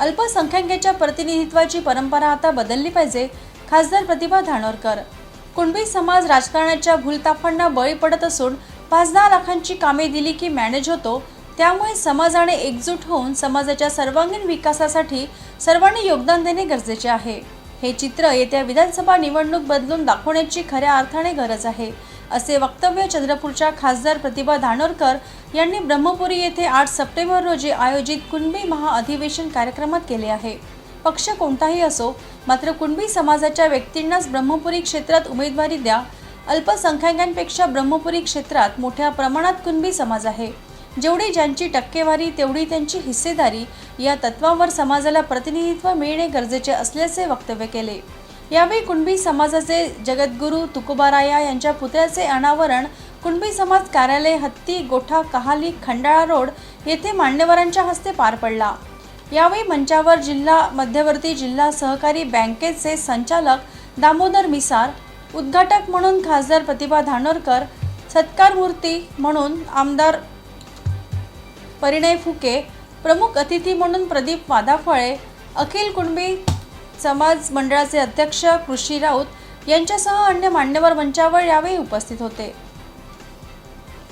अल्पसंख्याकांच्या प्रतिनिधित्वाची परंपरा आता बदलली पाहिजे खासदार प्रतिभा धानोरकर. कुणबी समाज राजकारणाच्या भूलताफांना बळी पडत असून पाच दहा लाखांची कामे दिली की मॅनेज होतो त्यामुळे समाजाने एकजूट होऊन समाजाच्या सर्वांगीण विकासासाठी सर्वांनी योगदान देणे गरजेचे आहे. हे चित्र येत्या विधानसभा निवडणूक बदलून दाखवण्याची खऱ्या अर्थाने गरज आहे. असे वक्तव्य चंद्रपूरच्या खासदार प्रतिभा धानोरकर यांनी ब्रह्मपुरी येथे आठ सप्टेंबर रोजी आयोजित कुणबी महाअधिवेशन कार्यक्रमात केले आहे. पक्ष कोणताही असो मात्र कुणबी समाजाच्या व्यक्तींनाच ब्रह्मपुरी क्षेत्रात उमेदवारी द्या. अल्पसंख्याकांपेक्षा ब्रह्मपुरी क्षेत्रात मोठ्या प्रमाणात कुणबी समाज आहे. जेवढी ज्यांची टक्केवारी तेवढी त्यांची हिस्सेदारी या तत्वावर समाजाला प्रतिनिधित्व मिळणे गरजेचे असल्याचे वक्तव्य केले. यावेळी कुणबी समाजाचे जगद्गुरू तुकोबाराया यांच्या पुतळ्याचे अनावरण कुणबी समाज कार्यालय हत्ती गोठा कहाली खंडाळा रोड येथे मान्यवरांच्या हस्ते पार पडला. यावेळी मंचावर जिल्हा मध्यवर्ती जिल्हा सहकारी बँकेचे संचालक दामोदर मिसार उद्घाटक म्हणून खासदार प्रतिभा धानोरकर सत्कार मूर्ती म्हणून आमदार परिणय फुके प्रमुख अतिथी म्हणून प्रदीप वादाफळे अखिल कुणबी समाज मंडळाचे अध्यक्ष कृषी राऊत यांच्यासह अन्य मान्यवर मंचावर यावेळी उपस्थित होते.